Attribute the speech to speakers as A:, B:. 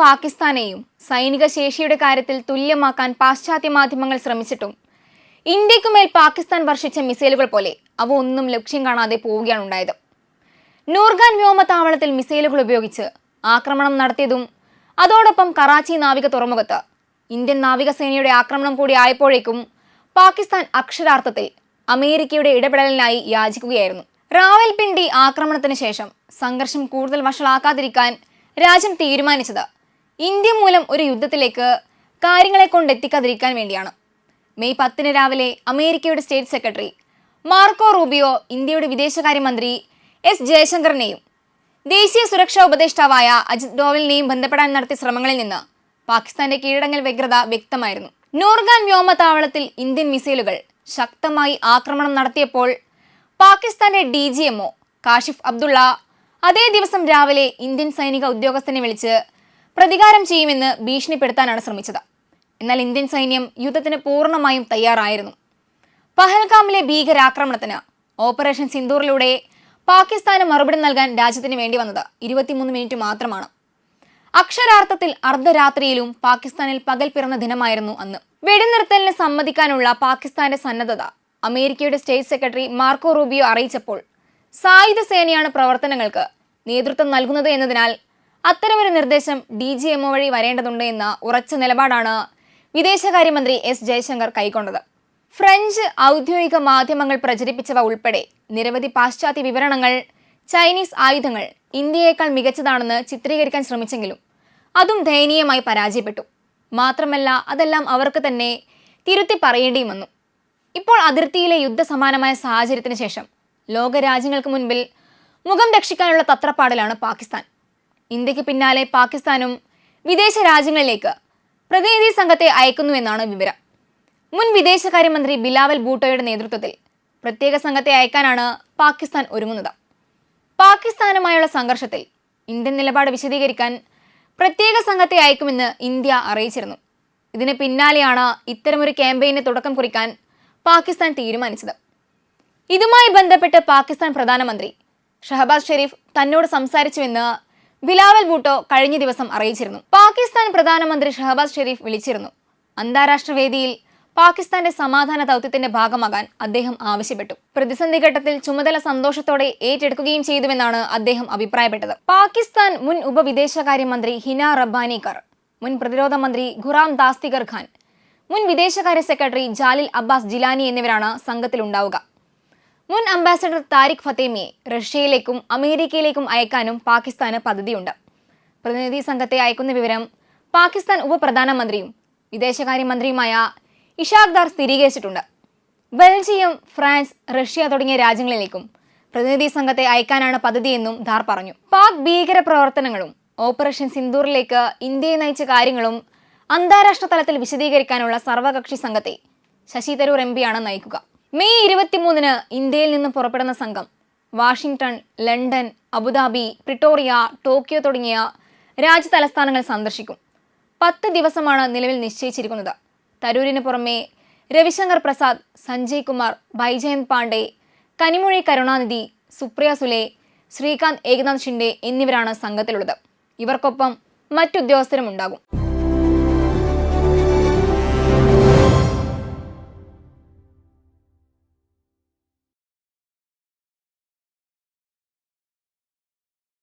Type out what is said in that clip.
A: പാകിസ്ഥാനെയും സൈനിക ശേഷിയുടെ കാര്യത്തിൽ തുല്യമാക്കാൻ പാശ്ചാത്യ മാധ്യമങ്ങൾ ശ്രമിച്ചിട്ടും ഇന്ത്യക്കുമേൽ പാകിസ്ഥാൻ വർഷിച്ച മിസൈലുകൾ പോലെ അവ ഒന്നും ലക്ഷ്യം കാണാതെ പോവുകയാണ് ഉണ്ടായത്. നൂർഗാൻ വ്യോമതാവളത്തിൽ മിസൈലുകൾ ഉപയോഗിച്ച് ആക്രമണം നടത്തിയതും അതോടൊപ്പം കറാച്ചി നാവിക തുറമുഖത്ത് ഇന്ത്യൻ നാവികസേനയുടെ ആക്രമണം കൂടി ആയപ്പോഴേക്കും പാകിസ്ഥാൻ അക്ഷരാർത്ഥത്തിൽ അമേരിക്കയുടെ ഇടപെടലിനായി യാചിക്കുകയായിരുന്നു. റാവൽപിണ്ടി ആക്രമണത്തിന് ശേഷം സംഘർഷം കൂടുതൽ വഷളാക്കാതിരിക്കാൻ രാജ്യം തീരുമാനിച്ചത് ഇന്ത്യ മൂലം ഒരു യുദ്ധത്തിലേക്ക് കാര്യങ്ങളെ കൊണ്ടെത്തിക്കാതിരിക്കാൻ വേണ്ടിയാണ്. മെയ് പത്തിന് രാവിലെ അമേരിക്കയുടെ സ്റ്റേറ്റ് സെക്രട്ടറി മാർക്കോ റൂബിയോ ഇന്ത്യയുടെ വിദേശകാര്യമന്ത്രി എസ് ജയശങ്കറിനെയും ദേശീയ സുരക്ഷാ ഉപദേഷ്ടാവായ അജിത് ഡോവലിനെയും ബന്ധപ്പെടാൻ നടത്തിയ ശ്രമങ്ങളിൽ നിന്ന് പാകിസ്ഥാന്റെ കീഴടങ്ങൽ വ്യഗ്രത വ്യക്തമായിരുന്നു. നൂർഗാൻ വ്യോമതാവളത്തിൽ ഇന്ത്യൻ മിസൈലുകൾ ശക്തമായി ആക്രമണം നടത്തിയപ്പോൾ പാകിസ്ഥാന്റെ D G MO Kashif Abdullah അതേ ദിവസം രാവിലെ ഇന്ത്യൻ സൈനിക ഉദ്യോഗസ്ഥനെ വിളിച്ച് പ്രതികാരം ചെയ്യുമെന്ന് ഭീഷണിപ്പെടുത്താനാണ് ശ്രമിച്ചത്. എന്നാൽ ഇന്ത്യൻ സൈന്യം യുദ്ധത്തിന് പൂർണമായും തയ്യാറായിരുന്നു. പഹൽഗാമിലെ ഭീകരാക്രമണത്തിന് ഓപ്പറേഷൻ സിന്ദൂറിലൂടെ പാകിസ്ഥാന് മറുപടി നൽകാൻ രാജ്യത്തിന് വേണ്ടി വന്നത് ഇരുപത്തിമൂന്ന് മിനിറ്റ് മാത്രമാണ്. അക്ഷരാർത്ഥത്തിൽ അർദ്ധരാത്രിയിലും പാകിസ്ഥാനിൽ പകൽ പിറന്ന ദിനമായിരുന്നു അന്ന്. വെടിനിർത്തലിന് സമ്മതിക്കാനുള്ള പാകിസ്ഥാന്റെ സന്നദ്ധത അമേരിക്കയുടെ സ്റ്റേറ്റ് സെക്രട്ടറി മാർക്കോ റൂബിയോ അറിയിച്ചപ്പോൾ സായുധ സേനയാണ് പ്രവർത്തനങ്ങൾക്ക് നേതൃത്വം നൽകുന്നത് എന്നതിനാൽ അത്തരമൊരു നിർദ്ദേശം ഡി ജി എംഒ വഴി വരേണ്ടതുണ്ട് എന്ന ഉറച്ച നിലപാടാണ് വിദേശകാര്യമന്ത്രി എസ് ജയശങ്കർ കൈക്കൊണ്ടത്. ഫ്രഞ്ച് ഔദ്യോഗിക മാധ്യമങ്ങൾ പ്രചരിപ്പിച്ചവ ഉൾപ്പെടെ നിരവധി പാശ്ചാത്യ വിവരണങ്ങൾ ചൈനീസ് ആയുധങ്ങൾ ഇന്ത്യയേക്കാൾ മികച്ചതാണെന്ന് ചിത്രീകരിക്കാൻ ശ്രമിച്ചെങ്കിലും അതും ദയനീയമായി പരാജയപ്പെട്ടു. മാത്രമല്ല അതെല്ലാം അവർക്ക് തന്നെ തിരുത്തി പറയേണ്ടിയും വന്നു ഇപ്പോൾ അതിർത്തിയിലെ യുദ്ധസമാനമായ സാഹചര്യത്തിന് ശേഷം ലോകരാജ്യങ്ങൾക്ക് മുൻപിൽ മുഖം രക്ഷിക്കാനുള്ള തത്രപ്പാടിലാണ് പാകിസ്ഥാൻ. ഇന്ത്യയ്ക്ക് പിന്നാലെ പാകിസ്ഥാനും വിദേശ രാജ്യങ്ങളിലേക്ക് പ്രതിനിധി സംഘത്തെ അയക്കുന്നുവെന്നാണ് വിവരം. മുൻ വിദേശകാര്യമന്ത്രി ബിലാവൽ ഭൂട്ടോയുടെ നേതൃത്വത്തിൽ പ്രത്യേക സംഘത്തെ അയക്കാനാണ് പാകിസ്ഥാൻ ഒരുങ്ങുന്നത്. പാകിസ്ഥാനുമായുള്ള സംഘർഷത്തിൽ ഇന്ത്യൻ നിലപാട് വിശദീകരിക്കാൻ പ്രത്യേക സംഘത്തെ അയക്കുമെന്ന് ഇന്ത്യ അറിയിച്ചിരുന്നു. ഇതിന് പിന്നാലെയാണ് ഇത്തരമൊരു ക്യാമ്പയിന് തുടക്കം കുറിക്കാൻ പാകിസ്ഥാൻ തീരുമാനിച്ചത്. ഇതുമായി ബന്ധപ്പെട്ട് പാകിസ്ഥാൻ പ്രധാനമന്ത്രി ഷഹബാസ് ഷെരീഫ് തന്നോട് സംസാരിച്ചുവെന്ന് ബിലാവൽ ഭൂട്ടോ കഴിഞ്ഞ ദിവസം അറിയിച്ചിരുന്നു. പാകിസ്ഥാൻ പ്രധാനമന്ത്രി ഷഹബാസ് ഷെരീഫ് വിളിച്ചിരുന്നു. അന്താരാഷ്ട്ര വേദിയിൽ പാകിസ്ഥാന്റെ സമാധാന ദൗത്യത്തിന്റെ ഭാഗമാകാൻ അദ്ദേഹം ആവശ്യപ്പെട്ടു. പ്രതിസന്ധി ഘട്ടത്തിൽ ചുമതല സന്തോഷത്തോടെ ഏറ്റെടുക്കുകയും ചെയ്തുവെന്നാണ് അദ്ദേഹം അഭിപ്രായപ്പെട്ടത്. പാകിസ്ഥാൻ മുൻ ഉപവിദേശകാര്യമന്ത്രി ഹിന റബ്ബാനിക്കർ മുൻ പ്രതിരോധ മന്ത്രി ഖുറാം ദാസ്തിഗർ ഖാൻ മുൻ വിദേശകാര്യ സെക്രട്ടറി ജാലിൽ അബ്ബാസ് ജിലാനി എന്നിവരാണ് സംഘത്തിലുണ്ടാവുക. മുൻ അംബാസഡർ താരിഖ് ഫത്തേമിയെ റഷ്യയിലേക്കും അമേരിക്കയിലേക്കും അയക്കാനും പാകിസ്ഥാന് പദ്ധതിയുണ്ട്. പ്രതിനിധി സംഘത്തെ അയക്കുന്ന വിവരം പാകിസ്ഥാൻ ഉപപ്രധാനമന്ത്രിയും വിദേശകാര്യമന്ത്രിയുമായ ഇഷാഖ് ദാർ സ്ഥിരീകരിച്ചിട്ടുണ്ട്. ബെൽജിയം ഫ്രാൻസ് റഷ്യ തുടങ്ങിയ രാജ്യങ്ങളിലേക്കും പ്രതിനിധി സംഘത്തെ അയക്കാനാണ് പദ്ധതിയെന്നും ധാർ പറഞ്ഞു. പാക് ഭീകര പ്രവർത്തനങ്ങളും ഓപ്പറേഷൻ സിന്ദൂറിലേക്ക് ഇന്ത്യയെ നയിച്ച കാര്യങ്ങളും അന്താരാഷ്ട്ര തലത്തിൽ വിശദീകരിക്കാനുള്ള സർവകക്ഷി സംഘത്തെ ശശി തരൂർ എം പിയാണ് നയിക്കുക. മെയ് ഇരുപത്തിമൂന്നിന് ഇന്ത്യയിൽ നിന്ന് പുറപ്പെടുന്ന സംഘം Washington London Abu Dhabi Pretoria Tokyo തുടങ്ങിയ രാജ്യ തലസ്ഥാനങ്ങൾ സന്ദർശിക്കും. പത്ത് ദിവസമാണ് നിലവിൽ നിശ്ചയിച്ചിരിക്കുന്നത്. തരൂരിന് പുറമെ രവിശങ്കർ പ്രസാദ് സഞ്ജയ് കുമാർ ബൈജയന്ത് പാണ്ഡെ കനിമൊഴി കരുണാനിധി സുപ്രിയ സുലെ ശ്രീകാന്ത് ഏകനാഥ് ഷിൻഡെ എന്നിവരാണ് സംഘത്തിലുള്ളത്. ഇവർക്കൊപ്പം മറ്റുദ്യോഗസ്ഥരും ഉണ്ടാകും